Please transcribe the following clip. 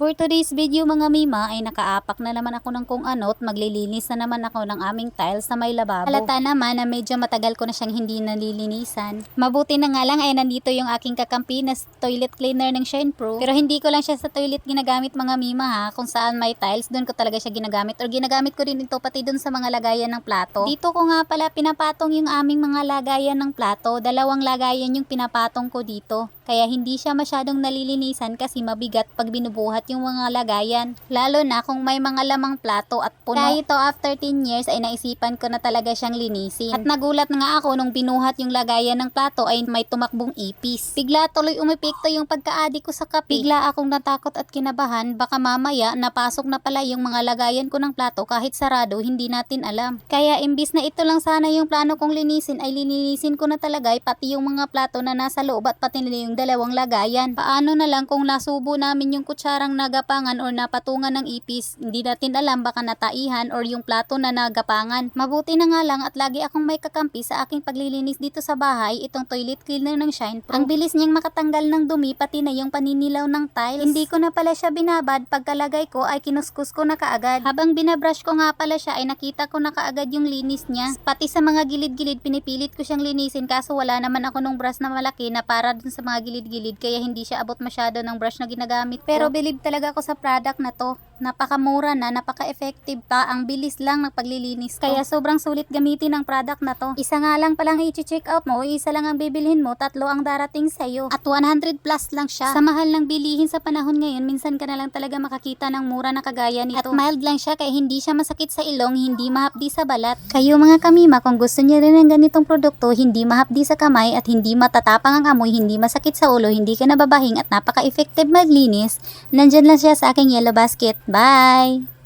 For today's video mga mima ay nakaapak na naman ako ng kung ano at maglilinis na naman ako ng aming tiles na may lababo. Halata naman na medyo matagal ko na siyang hindi nalilinisan. Mabuti na nga lang ay nandito yung aking kakampi na toilet cleaner ng Shine Pro. Pero hindi ko lang siya sa toilet ginagamit mga mima ha. Kung saan may tiles, doon ko talaga siya ginagamit. Or ginagamit ko rin ito pati doon sa mga lagayan ng plato. Dito ko nga pala pinapatong yung aming mga lagayan ng plato. Dalawang lagayan yung pinapatong ko dito. Kaya hindi siya masyadong nalilinisan kasi mabigat pag binubuhat yung mga lagayan. Lalo na kung may mga lamang plato at puno. Kaya ito after 10 years ay naisipan ko na talaga siyang linisin. At nagulat nga ako nung binuhat yung lagayan ng plato ay may tumakbong ipis. Bigla tuloy umepekto yung pagkaadi ko sa kape. Bigla akong natakot at kinabahan baka mamaya napasok na pala yung mga lagayan ko ng plato kahit sarado hindi natin alam. Kaya imbis na ito lang sana yung plano kong linisin ay lininisin ko na talaga ay pati yung mga plato na nasa loob at pati yung dalawang lagayan. Paano na lang kung nasubo namin yung kutsarang nagapangan or napatungan ng ipis, hindi natin alam baka nataihan or yung plato na nagapangan. Mabuti na nga lang at lagi akong may kakampi sa aking paglilinis dito sa bahay, itong toilet cleaner ng Shine Pro. Ang bilis niyang makatanggal ng dumi pati na yung paninilaw ng tiles. Hindi ko na pala siya binabad, pagkalagay ko ay kinuskus ko na kaagad. Habang binabrush ko nga pala siya ay nakita ko na kaagad yung linis niya. Pati sa mga gilid-gilid pinipilit ko siyang linisin kaso wala naman ako nung brush na malaki na para dun sa mga gilid-gilid kaya hindi siya abot masyado ng brush na ginagamit ko. Pero believe talaga ako sa product na to. Napakamura na, napaka-effective pa, ang bilis lang ng paglilinis ko. Kaya sobrang sulit gamitin ang product na to. Isa nga lang palang i-check out mo, isa lang ang bibilhin mo, tatlo ang darating sa'yo. At 100 plus lang siya. Sa mahal ng bilihin sa panahon ngayon, minsan ka na lang talaga makakita ng mura na kagaya nito. At mild lang siya kaya hindi siya masakit sa ilong, hindi mahapdi sa balat. Kayo mga kamima, kung gusto niyo rin ng ganitong produkto, hindi mahapdi sa kamay at hindi matatapang ang amoy, hindi masakit sa ulo, hindi ka nababahing at napaka-effective maglinis, nandyan lang siya sa aking yellow basket. Bye!